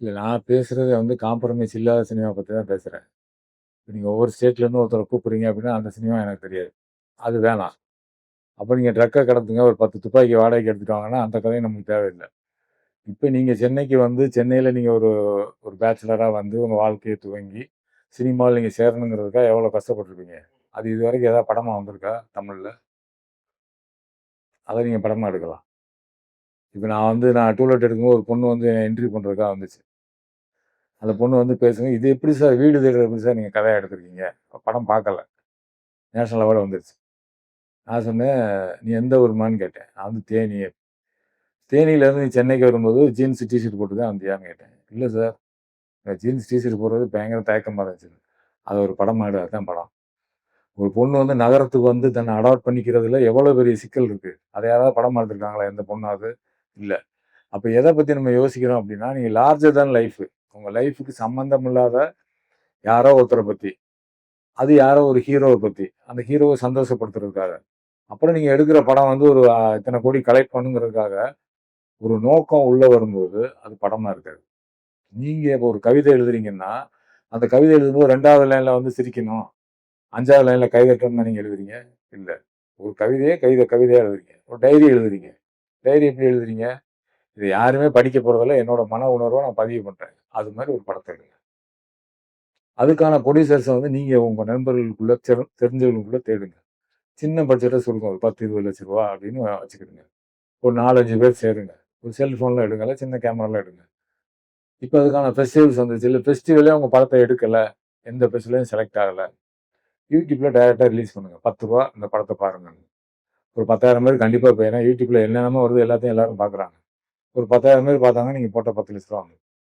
இல்லை நான் பேசுகிறது வந்து காம்ப்ரமைஸ் இல்லாத சினிமா பற்றி தான் பேசுகிறேன் இப்போ நீங்கள் ஒவ்வொரு ஸ்டேட்லேருந்து ஒருத்தரை கூப்பிட்றீங்க அப்படின்னா, அந்த சினிமா எனக்கு தெரியாது. அது வேணாம். அப்போ நீங்கள் ட்ரக்கை கடத்துங்க, ஒரு 10 துப்பாக்கி வாடகைக்கு எடுத்துட்டு வாங்கன்னா, அந்த கதையும் நமக்கு தேவையில்லை இப்போ நீங்கள் சென்னைக்கு வந்து சென்னையில் நீங்கள் ஒரு ஒரு பேச்சுலராக வந்து உங்கள் வாழ்க்கையை துவங்கி, சினிமாவில் நீங்கள் சேரணுங்கிறதுக்காக எவ்வளோ கஷ்டப்பட்டுருப்பீங்க. அது இதுவரைக்கும் ஏதாவது படமாக வந்திருக்கா தமிழில் அதை நீங்கள் படமாக எடுக்கலாம். இப்போ நான் வந்து நான் டூலெட் எடுக்கும்போது ஒரு பொண்ணு வந்து என்ன இன்டர்வியூ பண்ணுறதுக்காக வந்துச்சு. அந்த பொண்ணு வந்து பேசுங்க, "இது எப்படி சார் வீடு தேடுறது எப்படி சார் நீங்கள் கதையாக எடுத்துருக்கீங்க படம் பார்க்கல. நேஷனல் அவார்டு வந்துருச்சு. நான் சொன்னேன், "நீ எந்த ஊரும்மான்னு?" கேட்டேன். நான் வந்து தேனி. தேனியிலேருந்து நீ சென்னைக்கு வரும்போது ஜீன்ஸ், டிஷர்ட் போட்டு தான் வந்தியான்னு கேட்டேன். இல்லை சார். ஜீன்ஸ், டிஷர்ட் போடுறது பயங்கர தயக்கமாக இருந்துச்சு." அது ஒரு படமா எடு. அதுதான் படம். ஒரு பொண்ணு வந்து நகரத்துக்கு வந்து தன்னை அடாப்ட் பண்ணிக்கிறதுல எவ்வளோ பெரிய சிக்கல் இருக்குது அதை யாராவது படம் எடுத்துருக்காங்களா எந்த பொண்ணாவது? இல்லை அப்போ எதை பற்றி நம்ம யோசிக்கிறோம் அப்படின்னா, நீங்கள் லார்ஜர் தான் லைஃபு உங்கள் லைஃபுக்கு சம்மந்தம் இல்லாத யாரோ ஒருத்தரை பற்றி அது யாரோ ஒரு ஹீரோவை பற்றி அந்த ஹீரோவை சந்தோஷப்படுத்துறதுக்காக. அப்புறம் நீங்கள் எடுக்கிற படம் வந்து ஒரு இத்தனை கோடி கலெக்ட் பண்ணுங்கிறதுக்காக, ஒரு நோக்கம் உள்ளே வரும்போது, அது படமாக இருக்காது. நீங்கள் இப்போ ஒரு கவிதை எழுதுறீங்கன்னா, அந்த கவிதை எழுதும்போது ரெண்டாவது லைனில் வந்து சிரிக்கணும். அஞ்சாவது லைனில் கை நீங்கள் எழுதுறீங்க? இல்லை ஒரு கவிதையே கவிதை கவிதையாக எழுதுறீங்க. ஒரு டைரி எழுதுறீங்க. டைரி எப்படி எழுதுறீங்க? இது யாருமே படிக்க போகிறதில்ல என்னோட மன உணர்வை நான் பதிவு பண்ணுறேன் அது மாதிரி ஒரு படத்தை எடுங்க. அதுக்கான ப்ரொடியூசர்ஸ வந்து நீங்கள் உங்கள் நண்பர்களுக்குள்ளே தெரி தெரிஞ்சவங்களுக்குள்ளே தேடுங்க. சின்ன பட்ஜெட்டாக சொல்லுங்க. ஒரு பத்து இருபது லட்ச ரூபா அப்படின்னு வச்சுக்கிடுங்க. ஒரு 4, 5 பேர் சேருங்க. ஒரு செல்ஃபோன்லாம் எடுங்க. சின்ன கேமராலாம் எடுங்க. இப்போ அதுக்கான ஃபெஸ்டிவல்ஸ் வந்துச்சு இல்லை ஃபெஸ்டிவலே உங்கள் படத்தை எடுக்கலை எந்த ஃபெஸ்டிவலையும் செலக்ட் ஆகலை யூடியூப்பில் டைரெக்டாக ரிலீஸ் பண்ணுங்கள் பத்து ரூபா இந்த படத்தை பாருங்கன்னு. ஒரு 10,000 பேர் கண்டிப்பாக இப்ப ஏன்னா என்னென்னமோ வருது எல்லாத்தையும் எல்லாரும் பார்க்குறாங்க. ஒரு பத்தாயிரம் பேர் பார்த்தாங்க நீங்கள் போட்ட பத்து லட்ச ரூபா